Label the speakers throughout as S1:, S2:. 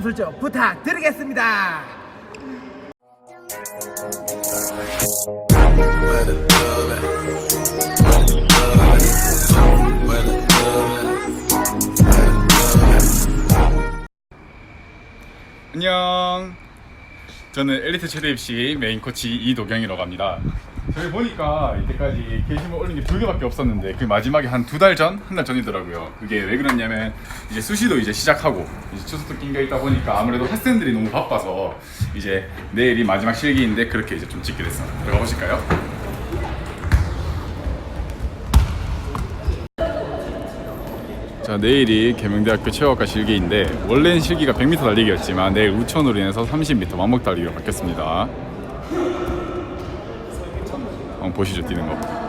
S1: 알람 설정 부탁드리겠습니다.
S2: 안녕. 저는 엘리트 최대 입시 메인 코치 이도경이라고 합니다. 저희 보니까 이때까지 게시물 올린 게 두 개밖에 없었는데 그 마지막에 한 두 달 전, 한 달 전이더라고요. 그게 왜 그랬냐면 이제 수시도 이제 시작하고 이제 추석도 낀게 있다 보니까 아무래도 학생들이 너무 바빠서 이제 내일이 마지막 실기인데 그렇게 이제 좀 찍게 됐어. 들어가 보실까요? 자 내일이 계명대학교 체육학과 실기인데 원래는 실기가 100m 달리기였지만 내일 우천으로 인해서 30m 왕복 달리기로 바뀌었습니다. 한번 보시죠 뛰는 거.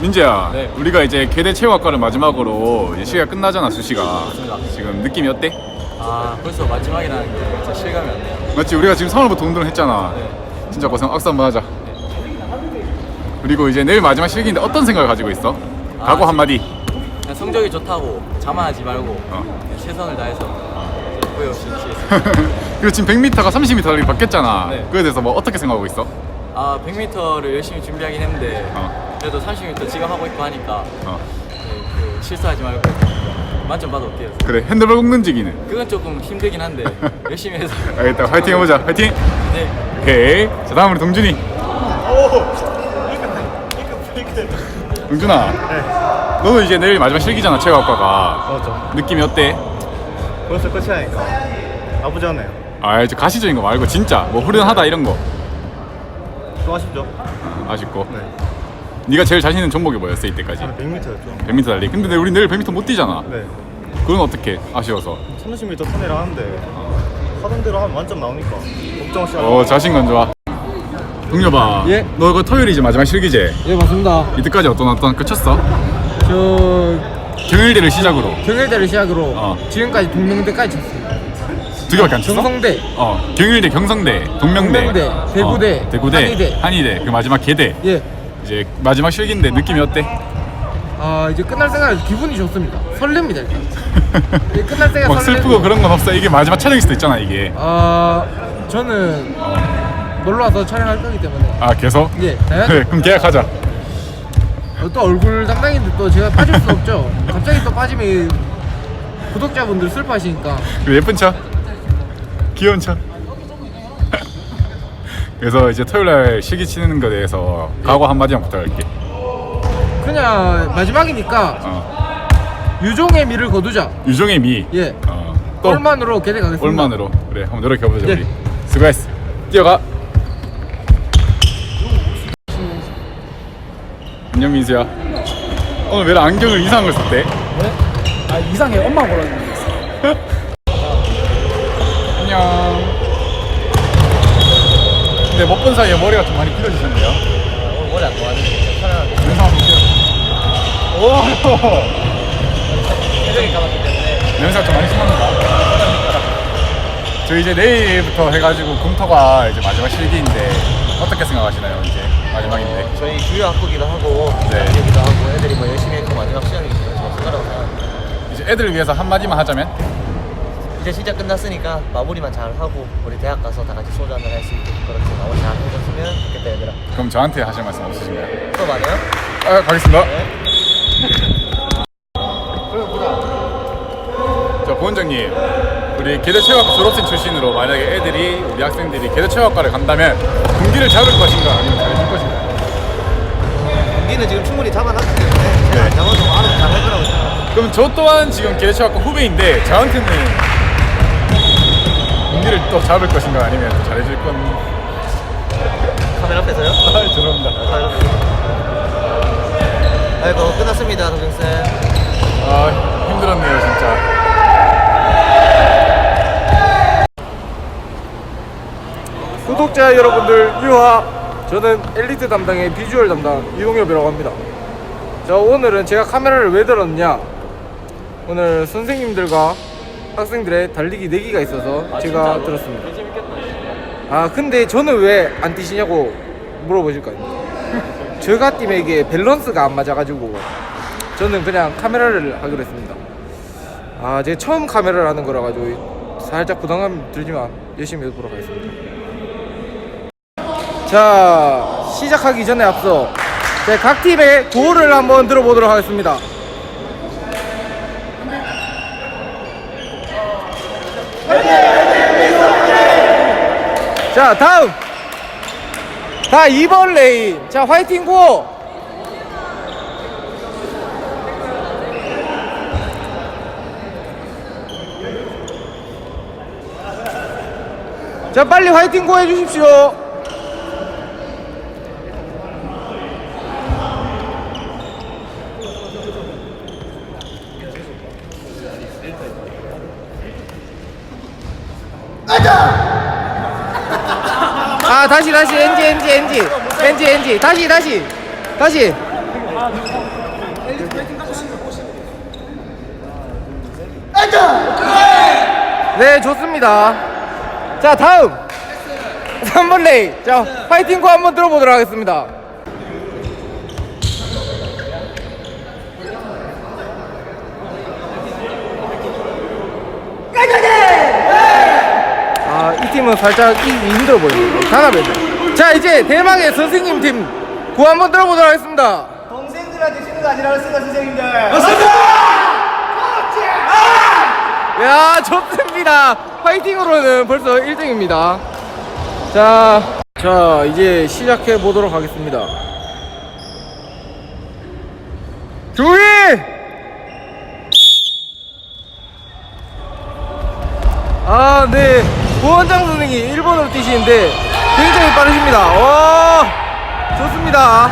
S2: 민재야,
S3: 네.
S2: 우리가 이제 계대 체육학과를 마지막으로 이제 시기가 끝나잖아 수시가. 지금 느낌이 어때?
S3: 아 벌써 마지막이라는 게 진짜 실감이 안 나요.
S2: 맞지? 우리가 지금 3월부터 운동을 했잖아.
S3: 네.
S2: 진짜 고생 악수 한번 하자. 그리고 이제 내일 마지막 실기인데 어떤 생각을 가지고 있어? 각오
S3: 아,
S2: 한마디.
S3: 그냥 성적이 좋다고 자만하지 말고
S2: 어.
S3: 그냥 최선을 다해서 후회 없이.
S2: 그리고 지금 100m가 30m 달리기 바뀌었잖아.
S3: 네.
S2: 그에 대해서 뭐 어떻게 생각하고 있어?
S3: 아 100m를 열심히 준비하긴 했는데
S2: 어.
S3: 그래도 30m 지금 하고 있고 하니까
S2: 어.
S3: 네, 그 실수하지 말고 만점 받아올게요.
S2: 그래 핸들볼 꺾는지기는.
S3: 그건 조금 힘들긴 한데 열심히 해서
S2: 알겠다. 화이팅 해보자. 화이팅.
S3: 네.
S2: 오케이. 자 다음 우리 동준이. 동준아. 너는 이제 내일 마지막 실기잖아 체육학과가.
S4: 맞죠.
S2: 느낌이 어때?
S4: 벌써 끝이 나니까 나쁘지 않네요.
S2: 아 이제 가시적인 거 말고 진짜 뭐 후련하다 이런 거
S4: 좀 아쉽죠?
S2: 아쉽고.
S4: 네.
S2: 네가 제일 자신 있는 종목이 뭐였어 이때까지?
S4: 저는 100m였죠.
S2: 100m 달리기. 근데 우리 내일 100m 못 뛰잖아.
S4: 네.
S2: 그건 어떻게? 아쉬워서.
S4: 30m 턴이라 하는데 하던 대로 하면 만점 나오니까 걱정 없이
S2: 어 자신감 좋아. 동료봐.
S5: 예?
S2: 너 이거 토요일 이제 마지막 실기제.
S5: 예 맞습니다.
S2: 이때까지 어떤 어떤 끝쳤어?
S5: 저
S2: 경일대를 시작으로
S5: 경일대를 시작으로
S2: 어.
S5: 지금까지 동명대까지 쳤어요.
S2: 두 개밖에 안 쳤어?
S5: 경성대,
S2: 어 경일대, 경성대, 동명대,
S5: 동명대, 대구대,
S2: 어, 대구대,
S5: 한의대.
S2: 한의대, 그 마지막 계대.
S5: 예.
S2: 이제 마지막 실기인데 느낌이 어때?
S5: 아 이제 끝날 생각에 기분이 좋습니다. 설렙니다 일단. 예, 끝날 생각
S2: 막 슬프고 그런 건 없어. 이게 마지막 촬영일 수도 있잖아 이게.
S5: 아 저는 놀러 와서 촬영할 거기 때문에
S2: 아 계속?
S5: 예.
S2: 그래 그럼 계약하자.
S5: 어, 또 얼굴 담당인데 또 제가 빠질 수 없죠. 갑자기 또 빠지면 구독자분들 슬퍼하시니까
S2: 그리고 예쁜 차, 귀여운 차. 그래서 이제 토요일 날 실기 치는 거에 대해서 각오 한 마디만 부탁할게.
S5: 그냥 마지막이니까
S2: 어.
S5: 유종의 미를 거두자.
S2: 유종의 미.
S5: 예.
S2: 어. 또
S5: 골만으로 계대 가겠습니다.
S2: 올만으로. 그래 한번 노력해 보자
S5: 예.
S2: 우리. 수고했어. 뛰어가. 안녕 민수야. 오늘 왜 안경을 이상한 걸 썼대?
S1: 아 이상해 엄마 골랐는데.
S2: 안녕. 근데 못 본 사이에 머리가 좀 많이 길어지셨네요.
S3: 오늘 머리 안 좋아하는데 촬영하기
S2: 영상 한번 볼게요. 오!
S3: 표정이 까맣기 때문에
S2: 냄새가 좀 많이 심합니다. 저 이제 내일부터 해가지고 검토가 이제 마지막 실기인데 어떻게 생각하시나요? 이제 마지막인데.
S3: 저희 주요 학부기도 하고
S2: 네.
S3: 기도 하고 애들이 뭐 열심히 했고 마지막 때문에 저 생각하고 생각합니다.
S2: 이제 애들을 위해서 한 마디만 하자면
S6: 이제 진짜 끝났으니까 마무리만 잘 하고 우리 대학 가서 다 같이 소주 한잔 할 수 있게 그렇게 마무리 잘 해줬으면 좋겠다 얘들아
S2: 그럼 저한테 하실 말씀 없으신가요?
S6: 또 말해요?
S2: 아, 가겠습니다. 자, 보원장님. 우리 계대체육학과 졸업생 출신으로 만약에 애들이, 우리 학생들이 계대체육학과를 간다면 군기를 잡을 것인가 아니면 잘해줄 것인가?
S6: 우리는 지금 충분히 잡아놨기 때문에 제가 안 잡아도 알아서 잘할 거라고 생각합니다
S2: 그럼 저 또한 지금 계대체육학과 후배인데 저한테는 군기를 또 잡을 것인가 아니면 또 잘해줄 건...
S6: 카메라 앞에서요?
S2: 아, 죄송합니다.
S6: 앞에서 아이고 끝났습니다 동생쌤
S2: 아, 힘들었네요, 진짜.
S5: 구독자 여러분들 유하 저는 엘리트 담당의 비주얼 담당 이동엽이라고 합니다 자 오늘은 제가 카메라를 왜 들었냐 오늘 선생님들과 학생들의 달리기 내기가 있어서 제가 들었습니다. 아 근데 저는 왜 안 뛰시냐고 물어보실 거 아닙니까? 저가 팀에게 밸런스가 안 맞아가지고 저는 그냥 카메라를 하기로 했습니다. 아 제가 처음 카메라를 하는 거라 가지고 살짝 부담감 들지만 열심히 해보도록 하겠습니다. 자 시작하기 전에 앞서 네, 각 팀의 구호를 한번 들어보도록 하겠습니다. 자 다음. 다 2번 레인. 자 화이팅 구호. 자 빨리 화이팅 구호 해주십시오 아 다시 다시 엔지 엔지 엔지. 엔지 엔지. 다시 다시. 다시. 네 좋습니다. 자 다음. 3번 레이. 자 파이팅 코 한번 들어보도록 하겠습니다. 아, 이 팀은 살짝 이 힘들어 보여요. 강하면. 자, 이제 대망의 선생님 팀구 한번 들어보도록 하겠습니다.
S1: 동생들한테 주는 거 아니라 쓰가 선생님들.
S5: 야, 좋습니다. 파이팅으로는 벌써 1등입니다. 자, 자, 이제 시작해 보도록 하겠습니다. 조이! 아, 네. 부원장 선생이 1번으로 뛰시는데 굉장히 빠르십니다. 와, 좋습니다.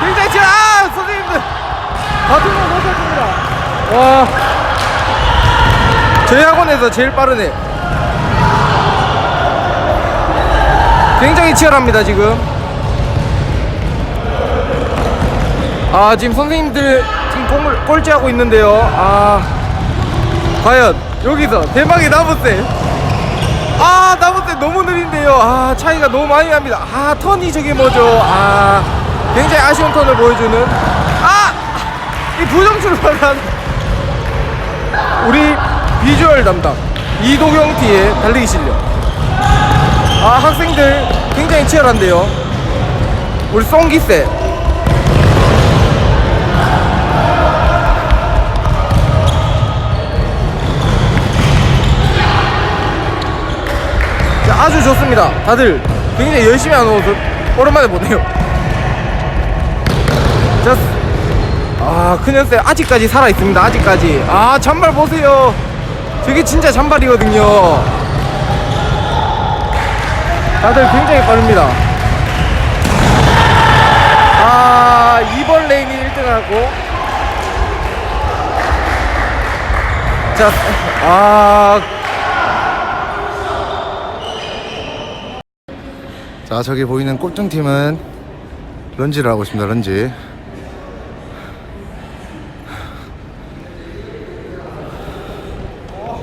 S5: 굉장히 잘, 아, 선생님들. 같은 거 못하십니다. 와. 저희 학원에서 제일 빠르네. 굉장히 치열합니다, 지금. 아, 지금 선생님들 지금 공을 꼴찌하고 있는데요. 아, 과연 여기서 대박의 나무새. 아, 나무새 너무 느린데요. 아, 차이가 너무 많이 납니다. 아, 턴이 저게 뭐죠? 아, 굉장히 아쉬운 턴을 보여주는. 아! 이 부정 출발한 우리 비주얼 담당 이도경 T의 달리기 실력. 아 학생들 굉장히 치열한데요. 우리 송기세. 아주 좋습니다. 다들 굉장히 열심히 하는 모습 오랜만에 보네요. 자, 아, 큰현쌤 아직까지 살아 있습니다. 아직까지. 아, 잔발 보세요. 저게 진짜 잔발이거든요. 다들 굉장히 빠릅니다. 아, 2번 레인이 1등을 하고. 자, 아,
S7: 자 저기 보이는 꼴등팀은 런지를 하고 있습니다 런지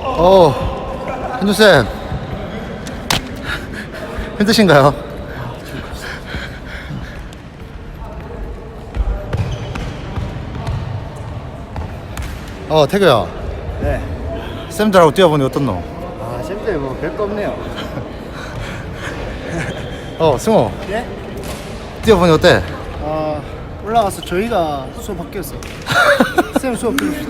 S7: 어 현주쌤 힘드신가요? 어 태규야
S4: 네.
S7: 쌤들하고 뛰어보니 어떻노?
S4: 아, 쌤들 뭐 별거 없네요.
S7: 어 승호
S4: 예?
S7: 뛰어보니 어때?
S4: 아, 올라가서 저희가 수업 바뀌었어. 쌤 수업 필요 없어.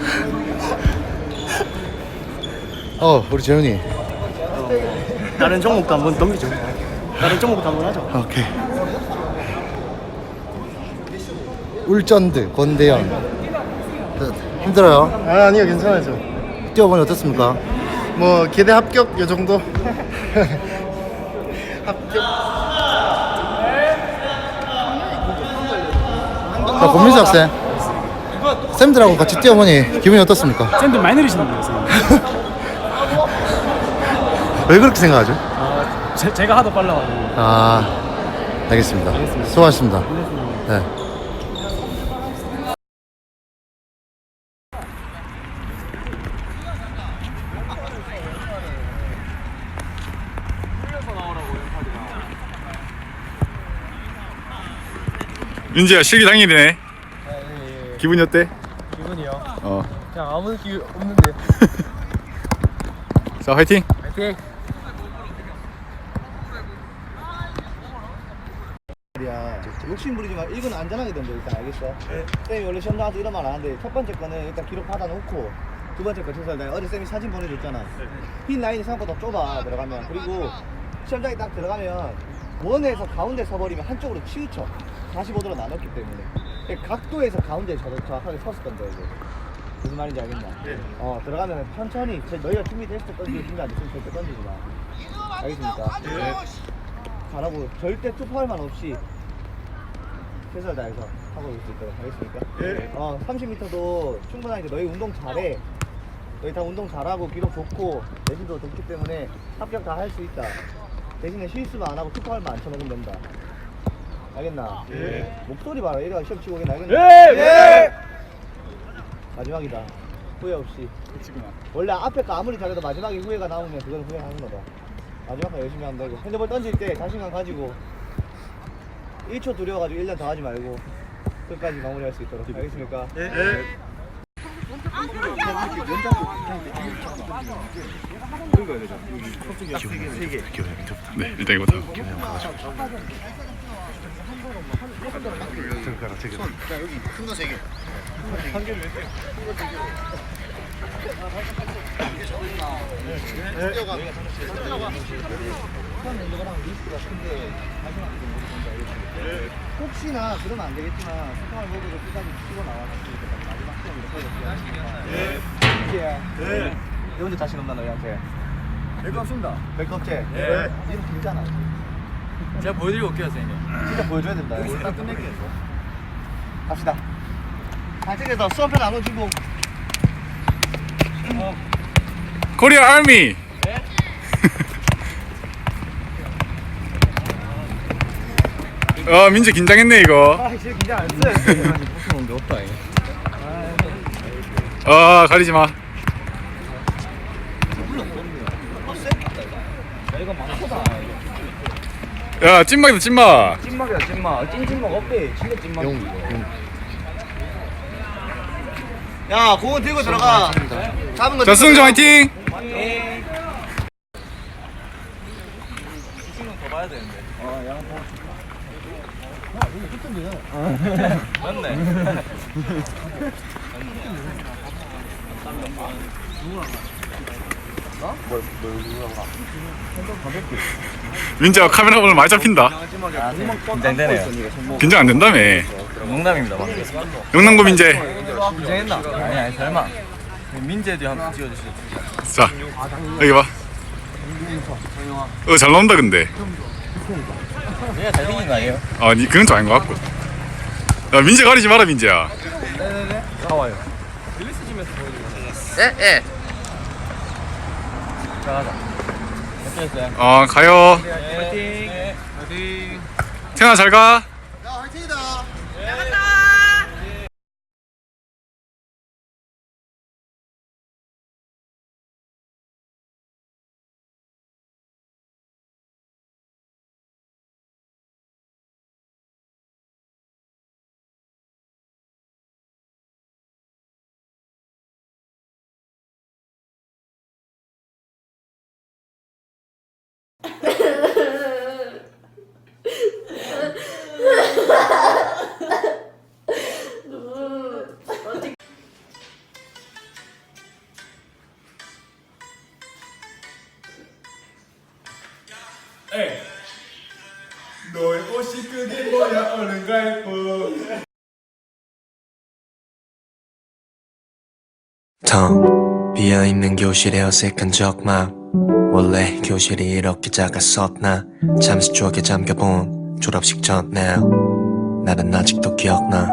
S7: 어 우리 재훈이
S4: 다른 종목도 한번 넘기죠. 다른 종목도 한번 하죠.
S7: 오케이. 울전드 권대현 네, 힘들어요.
S4: 아, 아니요, 괜찮아요. 저.
S7: 뛰어보니 어떻습니까?
S4: 뭐 기대 합격 요 정도. 합격.
S7: 자, 권민수 학생. 쌤들하고 같이 뛰어보니 기분이 어떻습니까?
S1: 쌤들 많이. 쌤.
S7: 왜 그렇게 생각하죠?
S1: 제, 제가 하도 빨라가지고.
S7: 아, 알겠습니다. 수고하셨습니다. 네.
S2: 민지야 실기 당일이네. 기분이 어때?
S1: 기분이요.
S2: 어.
S1: 그냥 아무 느낌 없는데.
S2: 자 화이팅.
S1: 파이팅.
S4: 야, 욕심 부리지 마. 이건 안전하게 던져 일단 알겠어? 쌤이 원래 시험 나와서 이런 말 안 하는데 첫 번째 거는 일단 기록 받아놓고 두 번째 거 최소한 나 어제 쌤이 사진 보내줬잖아. 흰 라인이 생각보다 좁아 들어가면 그리고 시험장에 딱 들어가면 원에서 가운데 서버리면 한쪽으로 치우쳐 45도로 나눴기 때문에 그 각도에서 가운데 저- 정확하게 섰을 건데 이제 무슨 말인지 알겠나? 어 들어가면 천천히 제- 너희가 준비됐을 때 던지고 준비 안 됐으면 절대 던지지 마. 알겠습니까? 잘하고 절대 투파울만 없이 최선을 다해서 하고 올 수 있도록 하겠습니까? 네. 어, 30m도 충분하게 너희 운동 잘해. 너희 다 운동 잘하고 기록 좋고 내신도 좋기 때문에 합격 다 할 수 있다. 대신에 실수만 안 하고 투파울만 안 쳐먹으면 된다. 알겠나? 목소리 봐라. 얘가 시험 치고 오긴 알겠나? 네! 마지막이다. 후회 없이. 원래 앞에 거 아무리 잘해도 마지막에 후회가 나오면 그건 후회하는 거다. 마지막 거 열심히 하면 되고 핸드볼 던질 때 자신감 가지고 1초 두려워가지고 1년 더 하지 말고 끝까지 마무리할 수 있도록 알겠습니까? 네.
S2: 네 일단 이거부터.
S4: 혹시나 그러면 안 되겠지만 스파를 보고도 끝까지 치고 나왔으 하겠습니다. 이제야. 네. 너 혼자 자신 없나 너희한테? 별거 없습니다. 별거 없지? 네. 이름 길잖아.
S1: 제가 보여드리고 올게요, 선생님.
S4: 진짜 보여줘야 된다. 이거 딱 끝낼게. 갑시다. 반칙에서 수험편 나눠주고
S2: 코리아 아미. 어 민지 긴장했네 이거.
S4: 아 진짜 긴장 안 써.
S1: 뽑히는 게 없다,
S2: 어 가리지 마. 야 찐막이다 찐막.
S4: 찐막이야 찐막. 찐찐막 없대. 진짜 찐막. 용. 야 공은 들고 들어가. 잡은 거.
S2: 자 승정. 화이팅. 민지야 카메라 오늘 많이 잡힌다.
S6: 긴장되네요.
S2: 긴장 안 된다며.
S6: 농담입니다, 방금.
S2: 영남고 민재.
S6: 긴장했나? 아니, 아니, 설마. 민재도 한번 찍어주시죠.
S2: 자 여기 봐. 어잘 나온다 근데.
S6: 얘가 잘생긴 거 아니에요?
S2: 아, 니 그건 좀 아닌 것 같고. 야, 민재 가리지 마라, 민재야.
S6: 예, 예. 자, 가자. 어땠어요?
S2: 어, 가요.
S6: 화이팅!
S2: 태연아, 잘 가.
S8: 텅 비어있는 교실에 어색한 적막 원래 교실이 이렇게 작았었나. 잠시 쪽에 잠겨본 졸업식 전 날. 나는 아직도 기억나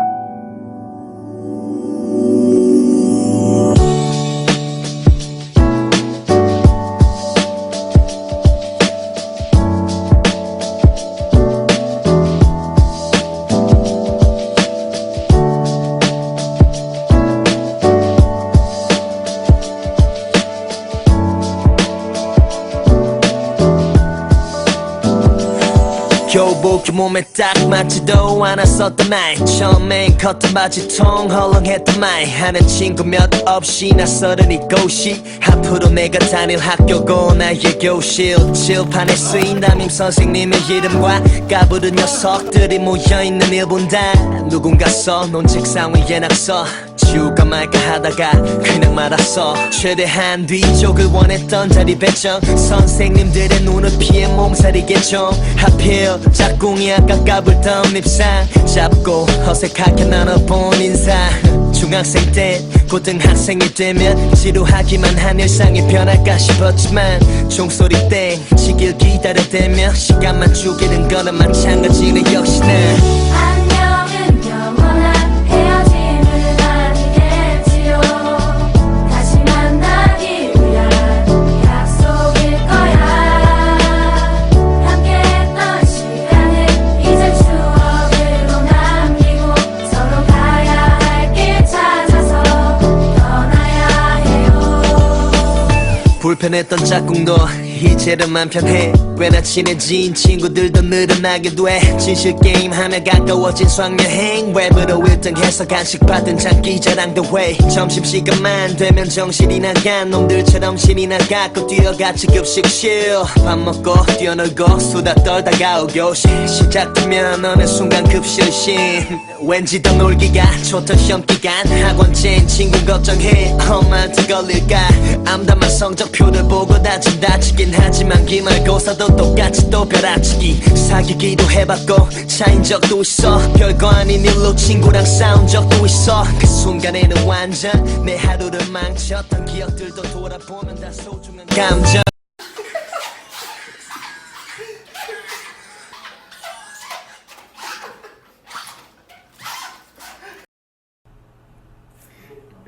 S9: 교복
S8: 그 몸에 딱 맞지도 않았었던 말 처음엔 커튼 바지 통 헐렁했던 말 하는 친구 몇 없이 낯설은 이곳이. 앞으로 내가 다닐 학교고 나의 교실. 칠판에 쓰인 담임 선생님의 이름과 까부른 녀석들이 모여있는 일본 다. 누군가 써놓은 책상 위에 낙서 지울까 말까 하다가 그냥 말았어. 최대한 뒤쪽을 원했던 자리 배정. 선생님들의 눈을 피해 몸살이겠죠. 하필 짝꿍이 아까 까불던 밉상. 잡고 어색하게 나눠본 인사. 중학생 때 고등학생이 되면 지루하기만 한 일상이 변할까 싶었지만 종소리 땡 치길 기다려대며 시간만 죽이는 거는 마찬가지네 역시나 불편했던 짝꿍도 이제는 맘 편해. 꽤나 친해진 친구들도 늘어나게 돼. 진실 게임 하며 가까워진 수학여행. 웹으로 1등해서 간식 받은 장기 자랑도 해 점심시간만 되면 정신이 나간 놈들처럼 신이 나갖고 뛰어같이 급식실 밥 먹고 뛰어놀고 수다 떨다가 오교시 시작되면 어느 순간 급실신 왠지 더 놀기가 좋던 시험기간. 학원진 친구 걱정해. 엄마한테 걸릴까? 암담한 성적표를 보고 다짐 다치 긴 하지만 기말고사도 똑같이 또 벼락치기 사귀기도 해봤고 차인 적도 있어. 별거 아닌 일로 친구랑 싸운 적도 있어. 그 순간에는 완전 내 하루를 망쳤던 기억들도 돌아보면 다 소중한 감정.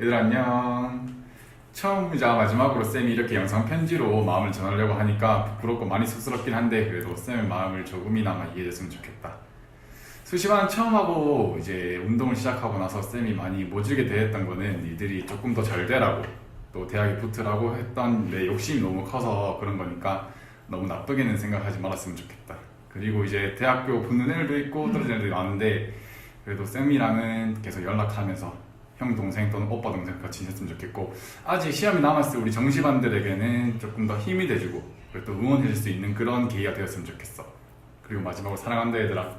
S10: 얘들 안녕. 처음이자 마지막으로 쌤이 이렇게 영상 편지로 마음을 전하려고 하니까 부끄럽고 많이 쑥스럽긴 한데 그래도 쌤의 마음을 조금이나마 이해했으면 좋겠다. 수시반 처음 하고 이제 운동을 시작하고 나서 쌤이 많이 모질게 대했던 거는 니들이 조금 더 잘 되라고 또 대학에 붙으라고 했던 내 욕심이 너무 커서 그런 거니까 너무 나쁘게는 생각하지 말았으면 좋겠다. 그리고 이제 대학교 붙는 애들도 있고 떨어지는 애들도 많은데 그래도 쌤이랑은 계속 연락하면서 형 동생 또는 오빠 동생 같이 지냈으면 좋겠고 아직 시험이 남았을 우리 정시반들에게는 조금 더 힘이 돼주고 그리고 또 응원해줄 수 있는 그런 계기가 되었으면 좋겠어 그리고 마지막으로 사랑한다 얘들아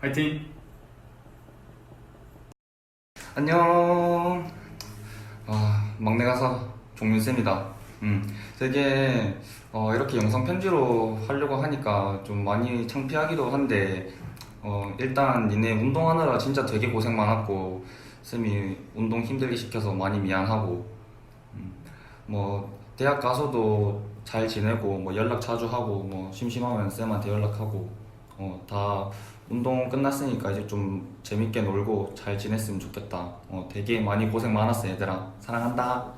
S10: 화이팅!
S11: 안녕. 아, 막내 가사 종민쌤이다. 음, 되게 어, 이렇게 영상 편지로 하려고 하니까 좀 많이 창피하기도 한데 어, 일단 니네 운동하느라 진짜 되게 고생 많았고 쌤이 운동 힘들게 시켜서 많이 미안하고 음, 뭐 대학 가서도 잘 지내고 뭐 연락 자주 하고 뭐 심심하면 쌤한테 연락하고 어, 다 운동 끝났으니까 이제 좀 재밌게 놀고 잘 지냈으면 좋겠다. 어, 되게 많이 고생 많았어 얘들아. 사랑한다.